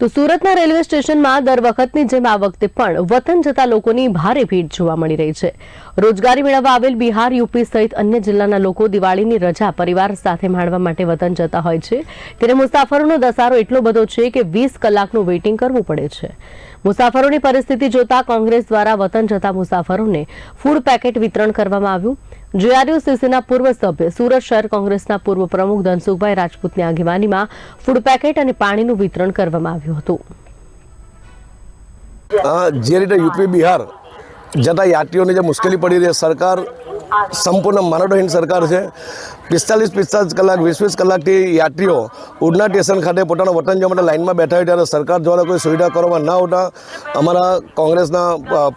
તો સુરતના રેલવે સ્ટેશનમાં દર વખતની જેમ આ વખતે પણ વતન જતા લોકોની ભારે ભીડ જોવા મળી રહી છે. રોજગારી મેળવવા આવેલ બિહાર, યુપી સહિત અન્ય જિલ્લાના લોકો દિવાળીની રજા પરિવાર સાથે માણવા માટે વતન જતા હોય છે. ત્યારે મુસાફરોનો દસારો એટલો બધો છે કે વીસ કલાકનું વેઇટિંગ કરવું પડે છે. મુસાફરોની પરિસ્થિતિ જોતા કોંગ્રેસ દ્વારા વતન જતા મુસાફરોને ફૂડ પેકેટ વિતરણ કરવામાં આવ્યું. જેઆરયુસીસીના પૂર્વ સભ્ય, સુરત શહેર કોંગ્રેસના પૂર્વ પ્રમુખ ધનસુખભાઈ રાજપૂતની આગેવાનીમાં ફૂડ પેકેટ અને પાણીનું વિતરણ કરવામાં આવ્યું હતું. જે રીતે યુપી બિહાર જતા યાત્રીઓને જે મુશ્કેલી પડી રહી સરકાર સંપૂર્ણ માનવહીન સરકાર છે. પિસ્તાલીસ પિસ્તાલીસ કલાક, વીસ વીસ કલાકથી યાત્રીઓ ઉડના સ્ટેશન ખાતે પોતાના વતન જવા માટે લાઇનમાં બેઠા હોય ત્યારે સરકાર દ્વારા કોઈ સુવિધા કરવામાં ના આવતા અમારા કોંગ્રેસના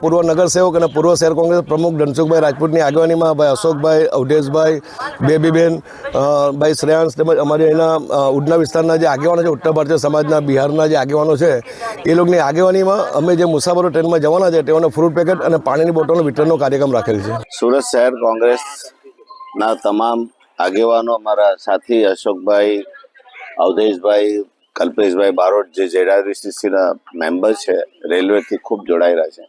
પૂર્વ નગરસેવક અને પૂર્વ શહેર કોંગ્રેસ પ્રમુખ ધનસુખભાઈ રાજપૂતની આગેવાનીમાં ભાઈ અશોકભાઈ, અવધેશભાઈ, બેબીબેન ભાઈ શ્રેયાંશ તેમજ અમારી અહીંના ઉડના વિસ્તારના જે આગેવાનો છે, ઉત્તર ભારતીય સમાજના, બિહારના જે આગેવાનો છે, એ લોકોની આગેવાનીમાં અમે જે મુસાફરો ટ્રેનમાં જવાના છે, તેઓને ફ્રૂટ પેકેટ અને પાણીની બોટલનું વિતરણનો કાર્યક્રમ રાખેલ છે. સુરત શહેર કોંગ્રેસના તમામ આગેવાનો અમારા સાથી અશોકભાઈ, અવધેશભાઈ, કલ્પેશભાઈ બારોટ જે જેડાવીસીસીના મેમ્બર છે, રેલવેથી ખૂબ જોડાયેલા છે.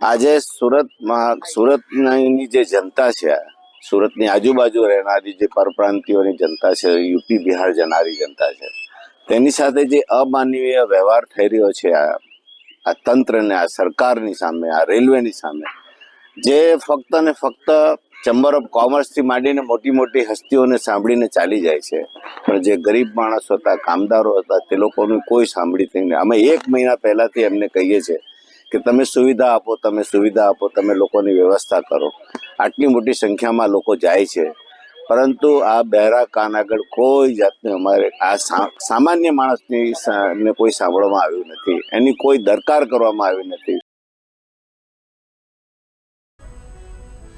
આજે સુરતમાં, સુરતની જે જનતા છે, સુરતની આજુબાજુ રહેનારી જે પરપ્રાંતિઓની જનતા છે, યુપી, બિહાર જનારી જનતા છે, તેની સાથે જે અમાનવીય વ્યવહાર થઈ રહ્યો છે આ તંત્રને, આ સરકારની સામે, આ રેલવેની સામે જે ફક્ત ને ફક્ત ચેમ્બર ઓફ કોમર્સથી માંડીને મોટી મોટી હસ્તીઓને સાંભળીને ચાલી જાય છે. પણ જે ગરીબ માણસો હતા, કામદારો હતા, તે લોકોનું કોઈ સાંભળી નહીં. અમે એક મહિના પહેલાંથી એમને કહીએ છીએ કે તમે સુવિધા આપો, તમે સુવિધા આપો, તમે લોકોની વ્યવસ્થા કરો. આટલી મોટી સંખ્યામાં લોકો જાય છે. પરંતુ આ બહેરા કાન આગળ કોઈ જાતની અમારે આ સામાન્ય માણસની ને કોઈ સાંભળવામાં આવ્યું નથી. એની કોઈ દરકાર કરવામાં આવી નથી.